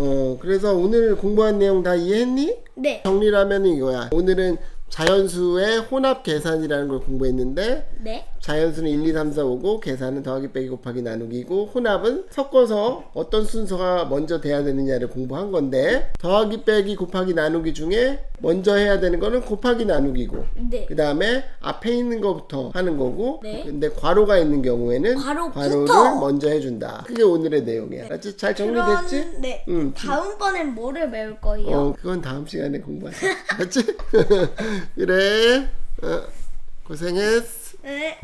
어, 그래서 오늘 공부한 내용 다 이해했니? 네. 정리를 하면 이거야. 오늘은 자연수의 혼합 계산이라는 걸 공부했는데 네. 자연수는 1, 2, 3, 4, 5고 계산은 더하기 빼기 곱하기 나누기고 혼합은 섞어서 어떤 순서가 먼저 돼야 되느냐를 공부한 건데 더하기 빼기 곱하기 나누기 중에 먼저 해야 되는 거는 곱하기 나누기고 네. 그 다음에 앞에 있는 것부터 하는 거고 네. 근데 괄호가 있는 경우에는 괄호부터! 괄호를 먼저 해준다 그게 오늘의 내용이야 알았지? 잘 정리됐지? 그런, 네. 응. 다음번엔 뭐를 배울 거예요? 어 그건 다음 시간에 공부하자 알았지? 그래 어, 고생했어 네.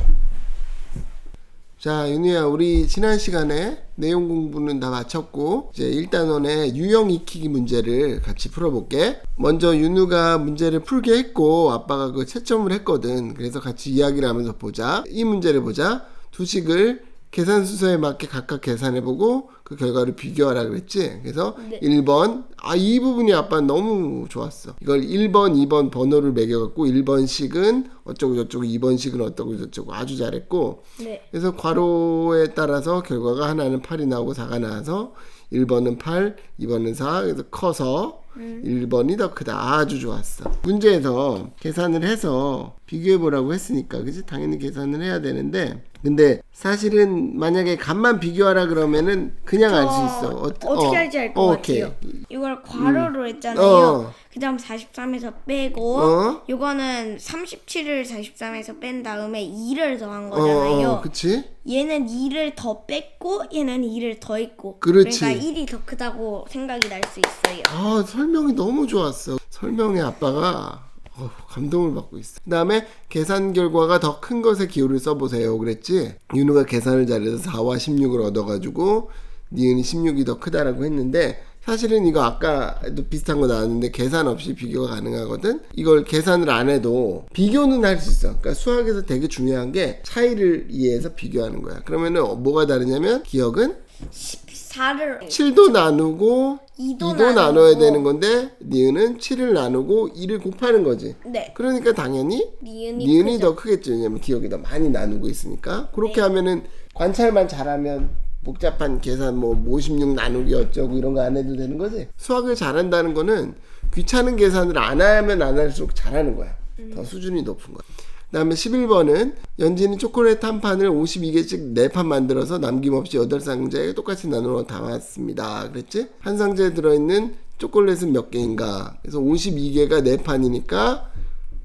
자, 윤희야, 우리 지난 시간에 내용 공부는 다 마쳤고, 이제 1단원의 유형 익히기 문제를 같이 풀어볼게. 먼저 윤우가 문제를 풀게 했고, 아빠가 그 채점을 했거든. 그래서 같이 이야기를 하면서 보자. 이 문제를 보자. 두식을 계산 순서에 맞게 각각 계산해보고, 그 결과를 비교하라 그랬지. 그래서 네. 1번, 아, 이 부분이 아빠 너무 좋았어. 이걸 1번, 2번 번호를 매겨갖고, 1번씩은 어쩌고 저쩌고, 2번씩은 어쩌고 저쩌고 아주 잘했고, 네. 그래서 괄호에 따라서 결과가 하나는 8이 나오고 4가 나와서 1번은 8, 2번은 4. 그래서 커서 1번이 더 크다. 아주 좋았어. 문제에서 계산을 해서 비교해 보라고 했으니까 그지? 당연히 계산을 해야 되는데 근데 사실은 만약에 값만 비교하라 그러면은 그냥 알 수 있어. 어, 어떻게 어, 할지 알것 어, 오케이. 같아요. 이걸 괄호로 했잖아요. 어. 그 다음 43에서 빼고 어? 이거는 37을 43에서 뺀 다음에 2를 더한 어, 거잖아요. 어, 그치? 얘는 2를 더 뺐고 얘는 2를 더했고 그렇지. 그러니까 1이 더 크다고 생각이 날 수 있어요. 아 설명이 너무 좋았어. 설명에 아빠가 어, 감동을 받고 있어. 그 다음에 계산 결과가 더 큰 것에 기호를 써보세요. 그랬지? 윤우가 계산을 잘해서 4와 16을 얻어가지고 니은이 16이 더 크다라고 했는데 사실은 이거 아까도 비슷한 거 나왔는데 계산 없이 비교가 가능하거든. 이걸 계산을 안 해도 비교는 할 수 있어. 그러니까 수학에서 되게 중요한 게 차이를 이해해서 비교하는 거야. 그러면은 뭐가 다르냐면 기억은 14를 7도 나누고 2도 2도, 나누고. 나눠야 되는 건데 니은은 7을 나누고 2를 곱하는 거지. 네. 그러니까 당연히 니은이, 니은이. 더 크겠죠. 왜냐면 기억이 더 많이 나누고 있으니까. 그렇게 네. 하면은 관찰만 잘하면 복잡한 계산 뭐 56 나누기 어쩌고 이런 거 안 해도 되는 거지. 수학을 잘한다는 거는 귀찮은 계산을 안 하면 안 할수록 잘하는 거야. 더 수준이 높은 거야. 그 다음에 11번은 연진이 초콜릿 한 판을 52개씩 4판 만들어서 남김없이 8상자에 똑같이 나누어 담았습니다. 그랬지? 한 상자에 들어있는 초콜릿은 몇 개인가? 그래서 52개가 4판이니까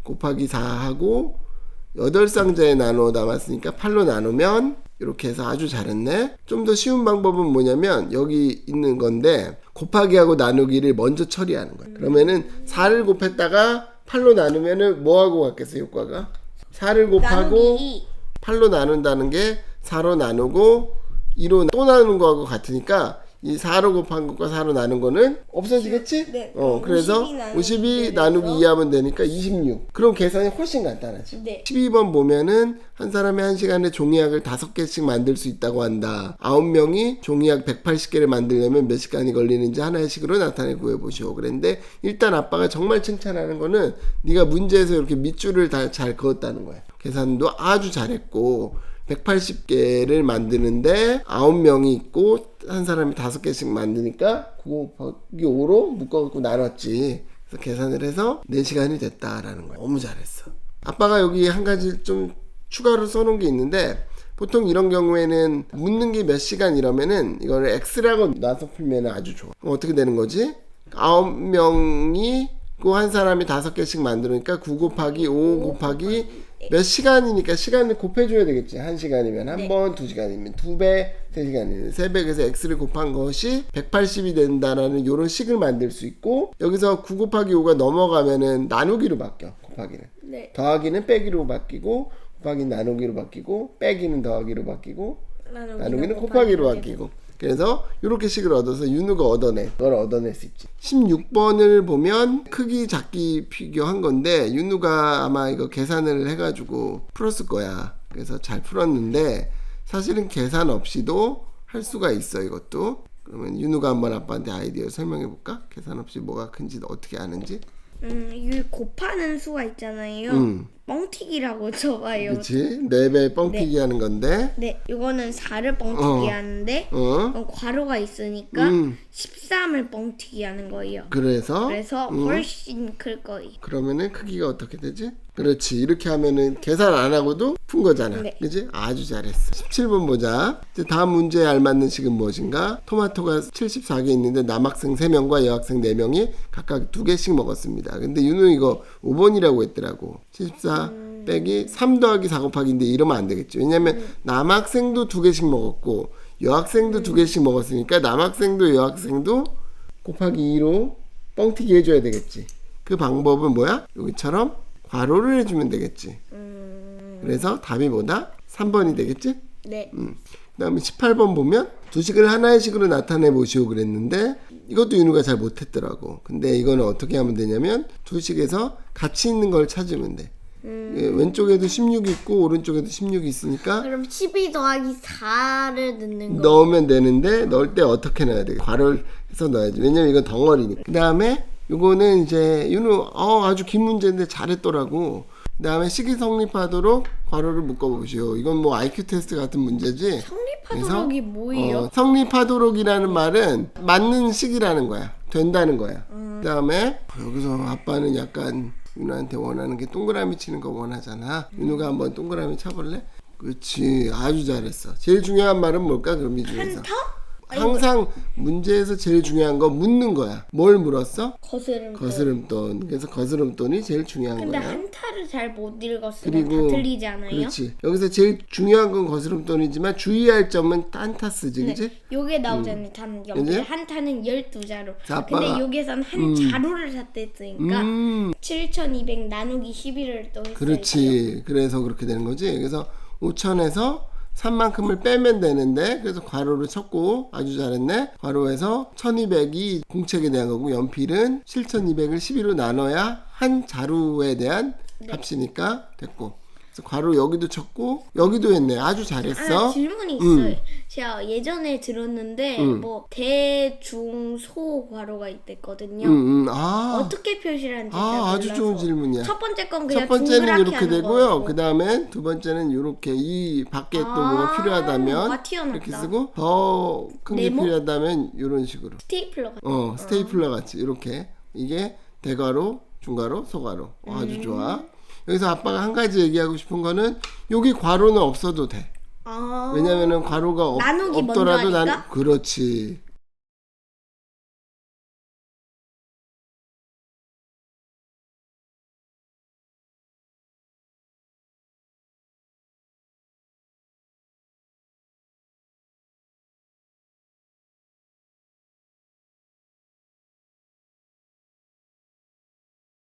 곱하기 4하고 8상자에 나누어 담았으니까 8로 나누면 이렇게 해서 아주 잘했네. 좀 더 쉬운 방법은 뭐냐면 여기 있는 건데 곱하기하고 나누기를 먼저 처리하는 거야. 그러면은 4를 곱했다가 8로 나누면은 뭐하고 같겠어 효과가? 4를 곱하고 나누기 8로 나눈다는 게 4로 나누고 2로 또 나누는 거하고 같으니까 이 4로 곱한 것과 4로 나눈 거는 없어지겠지? 네. 어, 그래서 52 나누기 52 그래서- 나누기 2 하면 되니까 26. 그럼 계산이 훨씬 간단하지. 네. 12번 보면은 한 사람이 한 시간에 종이약을 5개씩 만들 수 있다고 한다. 9명이 종이약 180개를 만들려면 몇 시간이 걸리는지 하나의 식으로 나타내 구해 보시오. 그랬는데 일단 아빠가 정말 칭찬하는 거는 네가 문제에서 이렇게 밑줄을 다 잘 그었다는 거야. 계산도 아주 잘했고 180개를 만드는데 9명이 있고 한 사람이 5개씩 만드니까 그거 곱하기 5로 묶어갖고 나눴지. 그래서 계산을 해서 4시간이 됐다라는 거야. 너무 잘했어. 아빠가 여기 한 가지 좀 추가로 써놓은 게 있는데 보통 이런 경우에는 묻는 게 몇 시간 이러면은 이거를 x라고 놔서 풀면 아주 좋아. 그럼 어떻게 되는 거지? 아홉 명이 그 한 사람이 다섯 개씩 만들으니까 9 곱하기 5 곱하기 몇 시간이니까 시간을 곱해줘야 되겠지. 한 시간이면 한 번, 두 시간이면 두 배, 세 시간이면 세 배. 그래서 x를 곱한 것이 180이 된다라는 이런 식을 만들 수 있고 여기서 9 곱하기 5가 넘어가면은 나누기로 바뀌어. 곱하기는. 네. 더하기는 빼기로 바뀌고 곱하기 나누기로 바뀌고 빼기는 더하기로 바뀌고 나누기는 곱하기로 바뀌고 그래서 이렇게 식을 얻어서 윤우가 얻어내 그걸 얻어낼 수 있지. 16번을 보면 크기 작기 비교한 건데 윤우가 아마 이거 계산을 해가지고 풀었을 거야. 그래서 잘 풀었는데 사실은 계산 없이도 할 수가 있어 이것도. 그러면 윤우가 한번 아빠한테 아이디어 설명해 볼까? 계산 없이 뭐가 큰지 어떻게 아는지? 음, 이 곱하는 수가 있잖아요. 음. 뻥튀기라고 쳐봐요. 그렇지? 네배 뻥튀기 하는 건데. 네, 이거는 4를 뻥튀기 어. 하는데 어? 괄호가 있으니까 음. 13을 뻥튀기 하는 거예요. 그래서 그래서 음. 훨씬 클 거예요. 그러면은 크기가 어떻게 되지? 그렇지. 이렇게 하면은 계산 안 하고도 푼 거잖아. 네. 그지? 아주 잘했어. 17번 보자. 이제 다음 문제에 알맞는 식은 무엇인가? 토마토가 74개 있는데 남학생 3명과 여학생 4명이 각각 2개씩 먹었습니다. 근데 윤우 이거 5번이라고 했더라고. 74 빼기 3 더하기 4 곱하기인데 이러면 안 되겠죠. 왜냐면 남학생도 2개씩 먹었고 여학생도 2개씩 먹었으니까 남학생도 여학생도 곱하기 2로 뻥튀기 해줘야 되겠지. 그 방법은 뭐야? 여기처럼 괄호를 해주면 되겠지. 그래서 답이 뭐다? 3번이 되겠지? 네. 음. 그 다음에 18번 보면 두 식을 하나의 식으로 나타내 보시오 그랬는데 이것도 윤우가 잘 못했더라고. 근데 이거는 어떻게 하면 되냐면 두 식에서 같이 있는 걸 찾으면 돼. 예, 왼쪽에도 16이 있고 오른쪽에도 16이 있으니까 그럼 12 더하기 4를 넣는 거. 넣으면 되는데 넣을 때 어떻게 넣어야 돼? 괄호를 해서 넣어야지. 왜냐면 이건 덩어리니까. 그 다음에 요거는 이제 윤우 어 아주 긴 문제인데 잘했더라고. 그 다음에 식이 성립하도록 괄호를 묶어 보시오. 이건 뭐 IQ 테스트 같은 문제지. 성립하도록이 뭐예요? 어, 성립하도록이라는 말은 맞는 식이라는 거야. 된다는 거야. 음. 그다음에 여기서 아빠는 약간 윤우한테 원하는 게 동그라미 치는 거 원하잖아. 윤우가 한번 동그라미 쳐볼래? 그렇지. 아주 잘했어. 제일 중요한 말은 뭘까? 그럼 이 중에서 한터? 항상 문제에서 제일 중요한 거 묻는 거야. 뭘 물었어? 거스름. 거스름돈. 그래서 거스름돈이 제일 중요한 근데 거야. 한타를 잘 못 읽었으면 그리고 다 틀리지 않아요? 그렇지. 여기서 제일 중요한 건 거스름돈이지만 주의할 점은 딴타 쓰지, 네. 그지? 요게 나오잖아요. 단 그지? 연필 한타는 12자루. 자, 근데 아빠가- 여기선 한 자루를 샀댔으니까 음, 7,200 나누기 11을 또 했어요. 그렇지. 그래서 그렇게 되는 거지. 그래서 5천에서 3만큼을 빼면 되는데 그래서 괄호를 쳤고 아주 잘했네. 괄호에서 1200이 공책에 대한 거고 연필은 7200을 12로 나눠야 한 자루에 대한 네. 값이니까 됐고. 괄호 여기도 쳤고 여기도 했네. 아주 잘했어. 아, 질문이 있어요. 제가 예전에 들었는데 뭐 대중소 괄호가 있댔거든요. 음, 음. 아, 어떻게 표시를 하는지 잘 아, 아주. 좋은 질문이야. 첫 번째 건 그냥 첫 번째는 이렇게 되고요. 그 다음에 두 번째는 이렇게 이 밖에 또 아, 뭐가 필요하다면 와, 튀어나왔다. 이렇게 쓰고 더 큰 게? 필요하다면 이런 식으로. 스테이플러 같은 어, 스테이플러 같이 이렇게 이게 대괄호, 중괄호, 소괄호. 어, 아주 음. 좋아. 여기서 아빠가 한 가지 얘기하고 싶은 거는 여기 괄호는 없어도 돼. 아, 왜냐면은 괄호가 없, 나누기 먼저 없더라도 난 하니까? 그렇지.